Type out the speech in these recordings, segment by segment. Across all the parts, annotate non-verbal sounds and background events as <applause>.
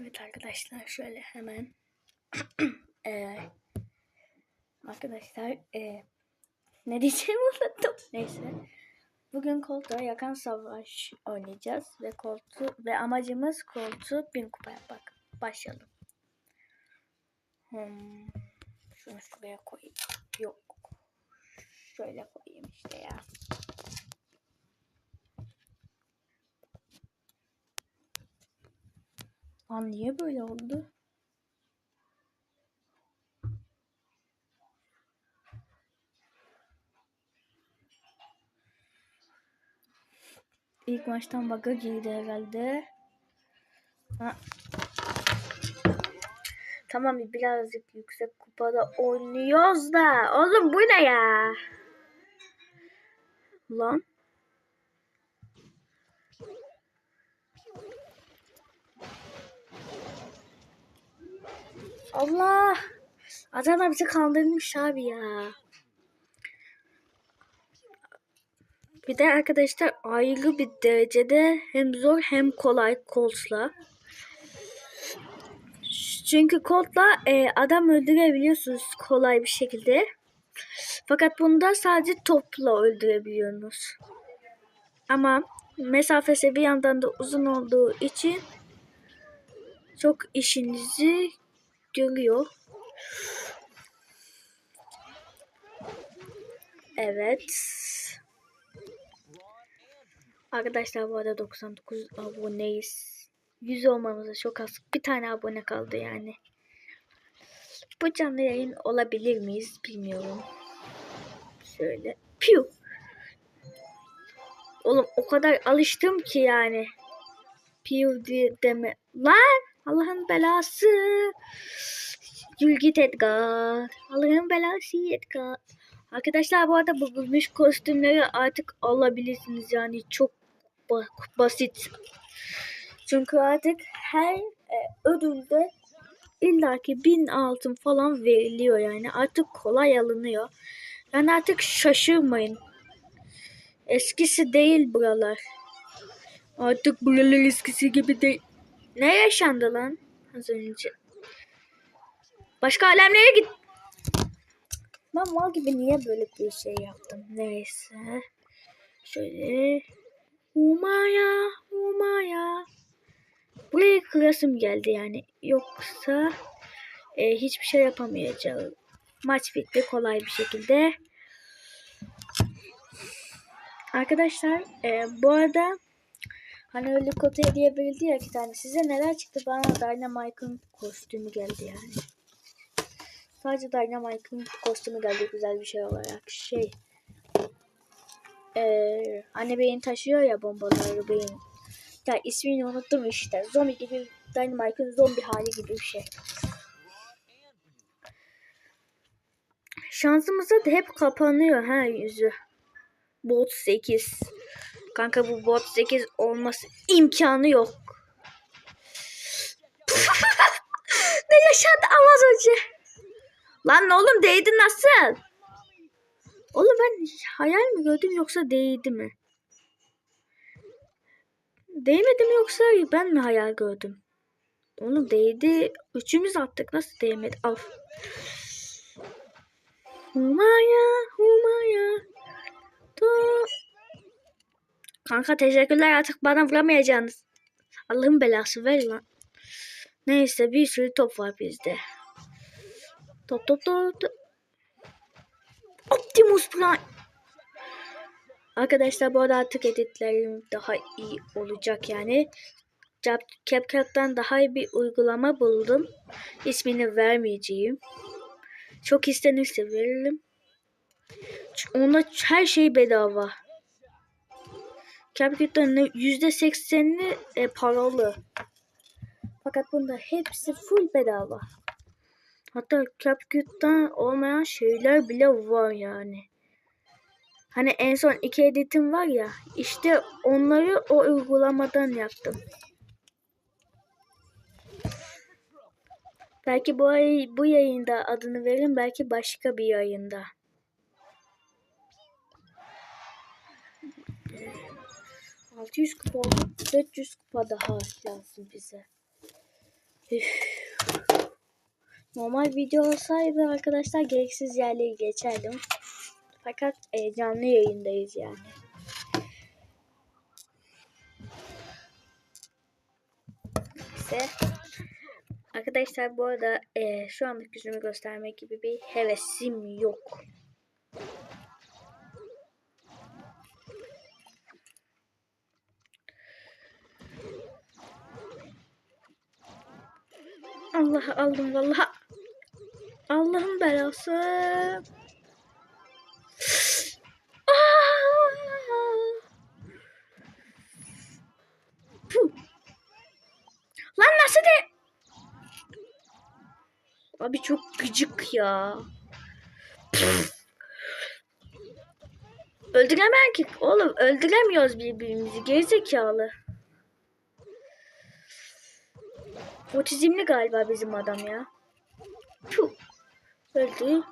Evet arkadaşlar şöyle hemen Eee, <clears throat> arkadaşlar eee, ne diyeceğimi unuttum. Neyse. Bugün koltuğa yakan savaş oynayacağız ve koltuğu ve amacımız koltuğu bin kupa yapmak. Başlayalım. Hmm, şunu şuraya koyayım. Yok. Şöyle koyayım işte ya. Lan niye böyle oldu? İlk maçtan bug'a girdi herhalde. Ha. Tamam birazcık yüksek kupada oynuyoruz da. Oğlum bu ne ya? Lan. Allah. Adam bizi kandırmış abi ya. Bir de arkadaşlar ayrı bir derecede hem zor hem kolay Colts'la. Çünkü Colt'la e, adam öldürebiliyorsunuz kolay bir şekilde. Fakat bunda sadece topla öldürebiliyorsunuz. Ama mesafesi bir yandan da uzun olduğu için çok işinizi görüyor. Evet. Arkadaşlar bu arada 99 aboneyiz. 100 olmamıza çok az. Bir tane abone kaldı yani. Bu canlı yayın olabilir miyiz bilmiyorum. Şöyle. Piu. Oğlum o kadar alıştım ki yani. Piu diye deme. Lan Allah'ın belası. Yürü git Edgar. Allah'ın belası Edgar. Arkadaşlar bu arada bu bulmuş kostümleri artık alabilirsiniz yani çok basit. Çünkü artık her e, ödülde illaki bin altın falan veriliyor yani artık kolay alınıyor. Yani artık şaşırmayın. Eskisi değil buralar. Artık buralar eskisi gibi değil. Ne yaşandı lan az önce? Başka alemlere git. Ben mal gibi niye böyle bir şey yaptım? Neyse. Şöyle. Umaya, umaya. Buraya kırasım geldi yani. Yoksa e, hiçbir şey yapamayacağım. Maç bitti kolay bir şekilde. Arkadaşlar e, bu arada hani öyle kotu hediye verildi ya iki tane. Size neler çıktı? Bana Dynamite'ın kostümü geldi yani. Sadece Dynamite'ın kostümü geldi güzel bir şey olarak. Şey. Ee, anne beyin taşıyor ya bombaları beyin. Ya ismini unuttum işte. Zombi gibi Dynamite'ın zombi hali gibi bir şey. Şansımıza da hep kapanıyor ha yüzü. Bot 8. Kanka bu bot 8 olması imkanı yok. <laughs> ne yaşandı az önce? Lan oğlum değdi nasıl? Oğlum ben hayal mi gördüm yoksa değdi mi? Değmedi mi yoksa ben mi hayal gördüm? Oğlum değdi. Üçümüz attık. Nasıl değmedi? Al. Humaya, humaya. Do. Kanka teşekkürler artık bana vuramayacaksınız. Allah'ın belası ver lan. Neyse bir sürü top var bizde. Top top top. top. Optimus Prime. Arkadaşlar bu arada artık editlerim daha iyi olacak yani. CapCut'tan daha iyi bir uygulama buldum. İsmini vermeyeceğim. Çok istenirse veririm. Onda her şey bedava. CapCut'tan %80'i e, paralı. Fakat bunda hepsi full bedava. Hatta CapCut'tan olmayan şeyler bile var yani. Hani en son iki editim var ya işte onları o uygulamadan yaptım. Belki bu ay bu yayında adını veririm belki başka bir yayında. Altı yüz kupa oldu. 400 kupa daha lazım bize. Üf. Normal video olsaydı arkadaşlar gereksiz yerleri geçerdim. Fakat e, canlı yayındayız yani. Neyse. Arkadaşlar bu arada e, şu anlık yüzümü göstermek gibi bir hevesim yok. Allah aldım vallahi. Allah'ın belası. Lan nasıl de? Abi çok gıcık ya. Öldüremem ki. Oğlum öldüremiyoruz birbirimizi. Gerizekalı. Otizmli galiba bizim adam ya. Puh. Öldü.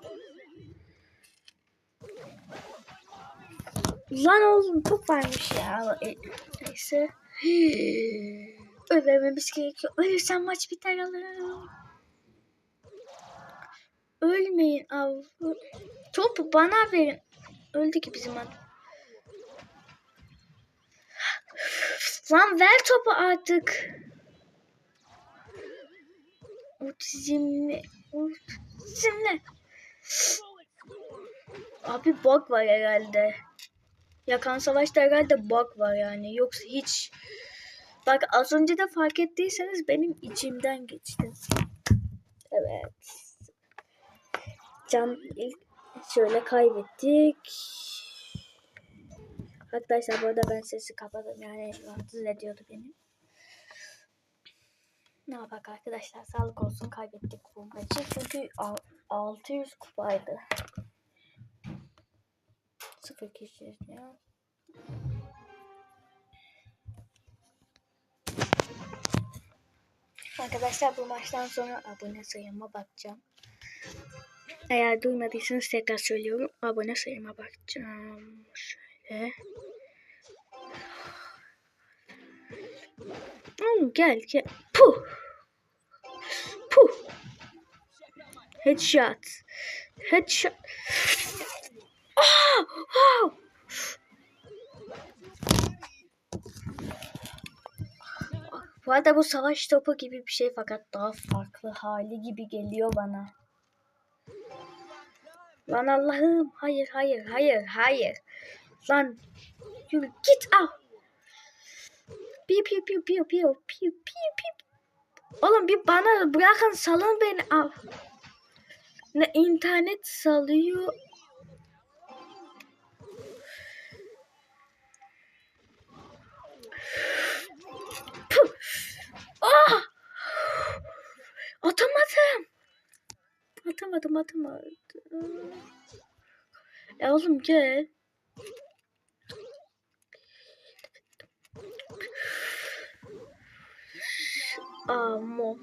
Lan oğlum çok varmış ya. E, Neyse. <gasps> Ölmememiz gerekiyor. Ölürsem maç biter alırım. Ölmeyin av. Topu bana verin. Öldü ki bizim adam. Lan ver topu artık. Otizmli. Otizmli. Abi bug var herhalde. Yakan Savaş'ta herhalde bug var yani. Yoksa hiç... Bak az önce de fark ettiyseniz benim içimden geçti. Evet. Can ilk şöyle kaybettik. Arkadaşlar bu arada ben sesi kapadım yani rahatsız ediyordu beni. Ne yapak arkadaşlar sağlık olsun kaybettik bu maçı çünkü al- 600 kupaydı. 0 kişi ya. Arkadaşlar bu maçtan sonra abone sayıma bakacağım. Eğer duymadıysanız tekrar söylüyorum. Abone sayıma bakacağım. Şöyle. Oğlum gel gel. Puh. Puh. Headshot. Headshot. Ah! Ah! Bu arada bu savaş topu gibi bir şey fakat daha farklı hali gibi geliyor bana. Lan Allah'ım hayır hayır hayır hayır. Lan yürü git al. Piu piu piu piu piu piu piu piu. Oğlum bir bana bırakın salın beni al. Ne internet salıyor. Ah! Atamadım. Atamadım atamadım. E oğlum gel. Amo.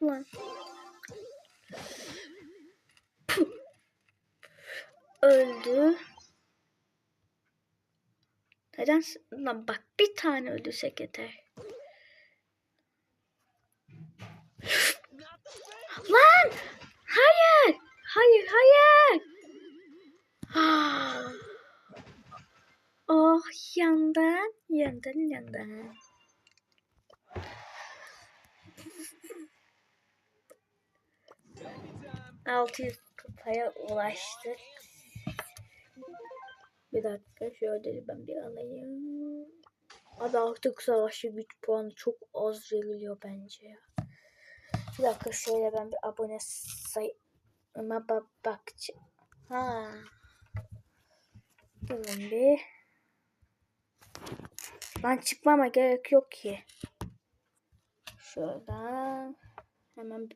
Lan. Puh. Öldü. Neden? Lan bak bir tane öldürsek yeter. Lan! Hayır! Hayır, hayır! Ah. Oh, yandan, yandan, yandan. Altı yüz kupaya ulaştık. Bir dakika şöyle ben bir alayım. Abi artık savaşçı güç puanı çok az veriliyor bence ya. Bir dakika şöyle ben bir abone sayıma bak bakacağım. Ha. Durun bir. Ben çıkmama gerek yok ki. Şuradan hemen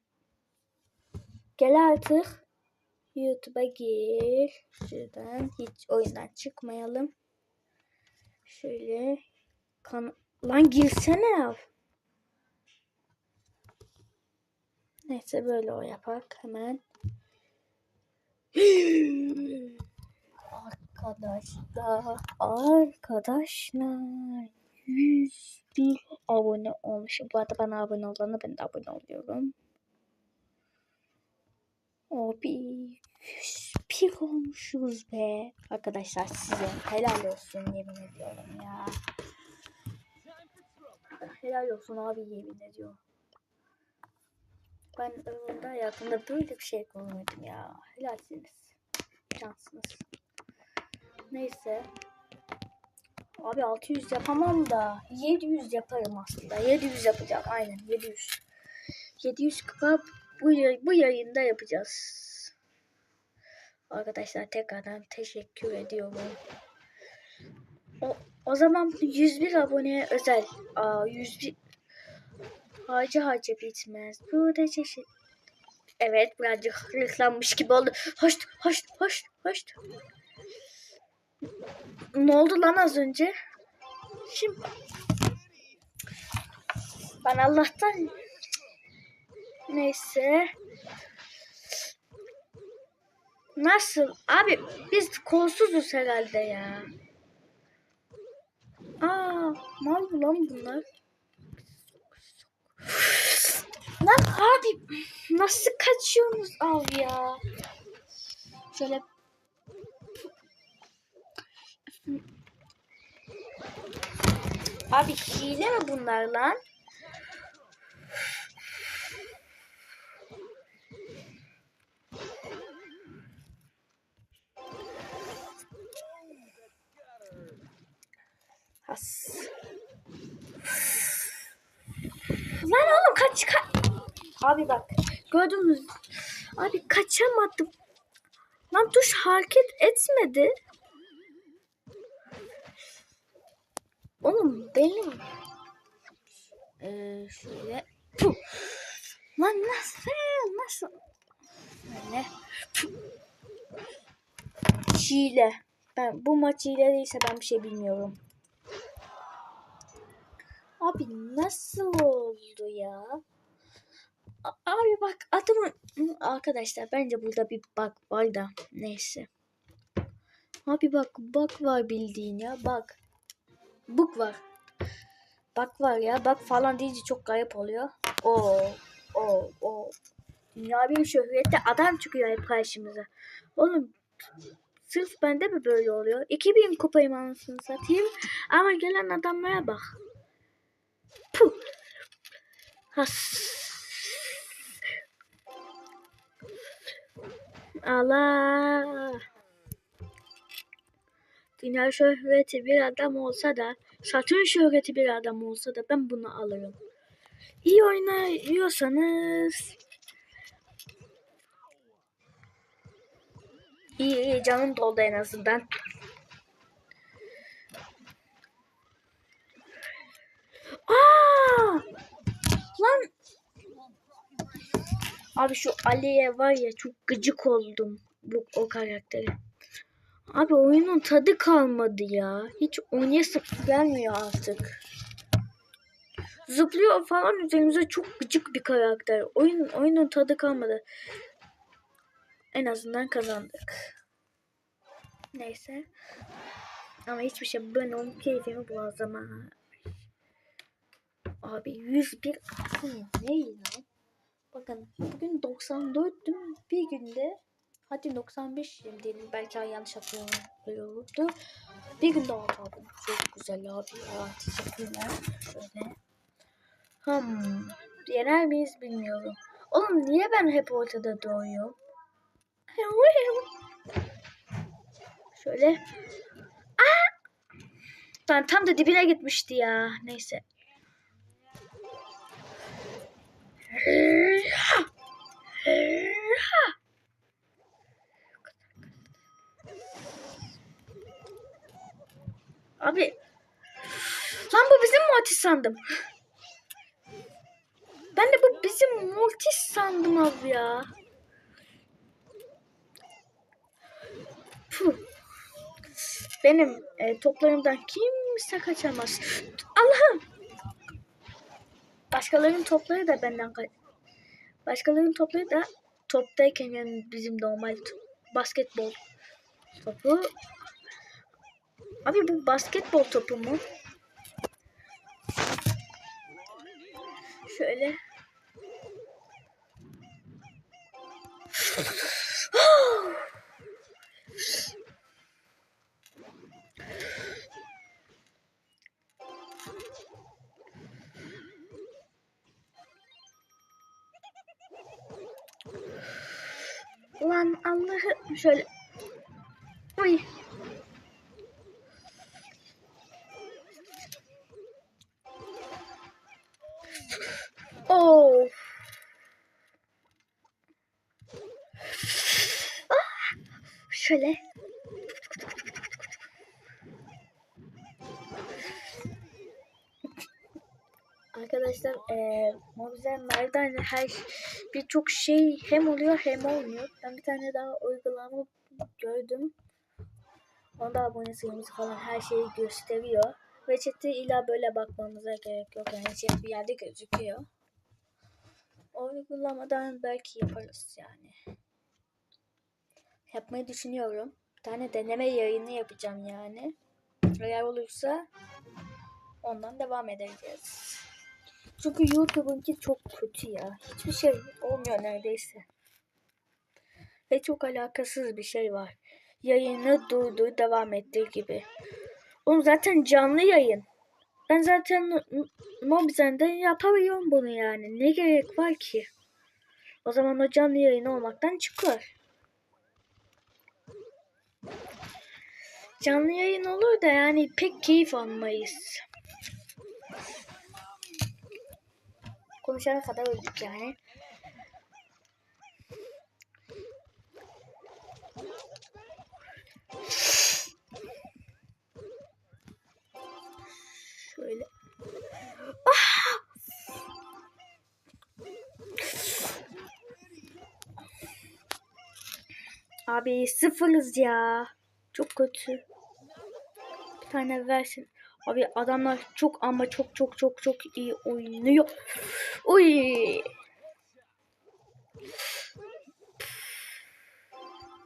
gel artık. YouTube'a gir. Şuradan hiç oyundan çıkmayalım. Şöyle kan lan girsene. Neyse böyle o yapak hemen. Arkadaşlar, arkadaşlar 101 abone olmuşum. Bu arada bana abone olana ben de abone oluyorum. Abi 101 olmuşuz be. Arkadaşlar size helal olsun yemin ediyorum ya. Helal olsun abi yemin ediyorum. Ben ömrümde hayatımda böyle bir şey görmedim ya. Helalsiniz. Cansınız. Neyse. Abi 600 yapamam da 700 yaparım aslında. 700 yapacağım aynen 700. 700 kupa bu, bu yayında yapacağız. Arkadaşlar tekrardan teşekkür ediyorum. O, o zaman 101 aboneye özel. Aa, 101 harca harca bitmez. Burada çeşit. Evet birazcık hırslanmış gibi oldu. Hoş hoş hoş hoş. Ne oldu lan az önce? Şimdi ben Allah'tan neyse nasıl abi biz kolsuzuz herhalde ya. Aa mal mı lan bunlar? Lan abi nasıl kaçıyorsunuz abi ya? Şöyle Abi hile mi bunlar lan? Has. Lan oğlum kaç kaç. Abi bak gördünüz. Abi kaçamadım. Lan tuş hareket etmedi. Oğlum benim. Ee, şöyle. Puh. Lan nasıl? Nasıl? Böyle. Hile. Ben bu maç hile değilse ben bir şey bilmiyorum. Abi nasıl oldu ya? A- Abi bak adamın arkadaşlar bence burada bir bug var da neyse. Abi bak bug var bildiğin ya bak. Bug var. Bak var ya bak falan deyince çok garip oluyor. Oo o o. Dünya bir şöhrette adam çıkıyor hep karşımıza. Oğlum sırf bende mi böyle oluyor? 2000 kupayım anasını satayım. Ama gelen adamlara bak. Puh. Has. Allah. Dünya şöhreti bir adam olsa da, Satürn şöhreti bir adam olsa da ben bunu alırım. İyi oynuyorsanız İyi iyi canım doldu en azından. Aa! Lan Abi şu Ali'ye var ya çok gıcık oldum bu o karakteri. Abi oyunun tadı kalmadı ya. Hiç oynayasım gelmiyor artık. Zıplıyor falan üzerimize çok gıcık bir karakter. Oyun oyunun tadı kalmadı. En azından kazandık. Neyse. Ama hiçbir şey ben onun keyfimi bozama. Abi 101 Hı, ne lan? Bakın bugün 94'tüm bir günde hadi 95 diyelim belki yanlış hatırlıyorum öyle olurdu. Bir günde oldu abi. Çok güzel abi ya. Teşekkürler. Şöyle. Hmm. Yener miyiz bilmiyorum. Oğlum niye ben hep ortada doğuyorum? Şöyle. Aa! Lan tam da dibine gitmişti ya. Neyse. Abi. Lan bu bizim Mortis sandım. Ben de bu bizim Mortis sandım abi ya. Puh. Benim e, toplarımdan kimse kaçamaz. Allah'ım. Başkalarının topları da benden kaç. Başkalarının topları da toptayken yani bizim normal basketbol topu Abi bu basketbol topu mu? Şöyle. Arkadaşlar eee Mobizenlerden her birçok şey hem oluyor hem olmuyor. Ben bir tane daha uygulama gördüm. Onda abone sayımız falan her şeyi gösteriyor. Ve chat'e illa böyle bakmamıza gerek yok. Yani chat bir yerde gözüküyor. O uygulamadan belki yaparız yani. Yapmayı düşünüyorum. Bir tane deneme yayını yapacağım yani. Eğer olursa ondan devam edeceğiz. Çünkü YouTube'unki çok kötü ya. Hiçbir şey olmuyor neredeyse. Ve çok alakasız bir şey var. Yayını durdur devam ettir gibi. Oğlum zaten canlı yayın. Ben zaten Mobizen'de yapamıyorum bunu yani. Ne gerek var ki? O zaman o canlı yayın olmaktan çıkar. Canlı yayın olur da yani pek keyif almayız. Konuşana kadar öldük yani. Şöyle. Ah! Abi sıfırız ya. Çok kötü. Bir tane versin. Abi adamlar çok ama çok çok çok çok iyi oynuyor. Uy.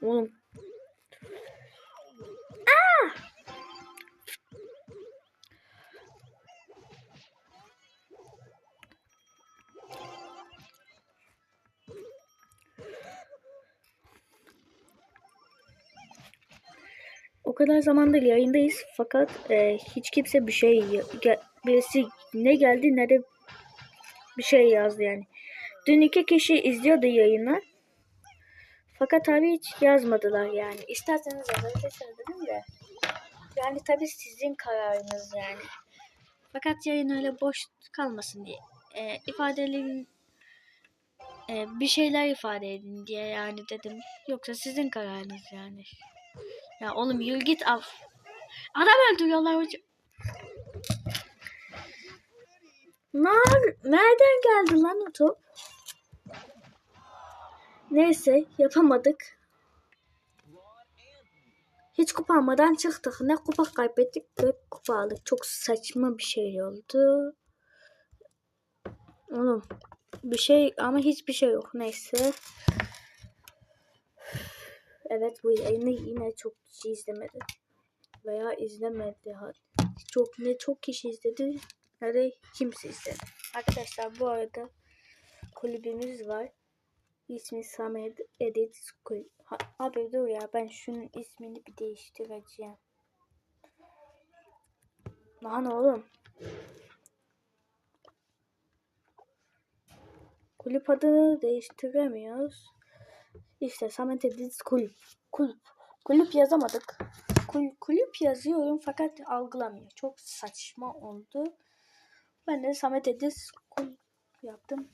Oğlum. Aa! O kadar zamandır yayındayız fakat e, hiç kimse bir şey birisi ne geldi ne de bir şey yazdı yani. Dün iki kişi izliyordu yayını. Fakat abi hiç yazmadılar yani. İsterseniz yazabilirsiniz dedim de. Yani tabii sizin kararınız yani. Fakat yayın öyle boş kalmasın diye. E, ifadelerin e, bir şeyler ifade edin diye yani dedim. Yoksa sizin kararınız yani. Ya oğlum yürü git al. Adam öldürüyorlar hocam. Ner nereden geldi lan o top? Neyse yapamadık. Hiç kupa almadan çıktık. Ne kupa kaybettik ne kupa aldık. Çok saçma bir şey oldu. Oğlum bir şey ama hiçbir şey yok. Neyse. Evet bu yayını yine çok kişi izlemedi. Veya izlemedi. Çok ne çok kişi izledi de kimse izledi. Arkadaşlar bu arada kulübümüz var. İsmi Samet Edit Kulüp. Ha, abi dur ya ben şunun ismini bir değiştireceğim. Lan oğlum. Kulüp adını değiştiremiyoruz. İşte Samet Edis Kulüp. Kulüp. Kulüp yazamadık. Kul, kulüp yazıyorum fakat algılamıyor. Çok saçma oldu. Ben de Samet Kulüp yaptım.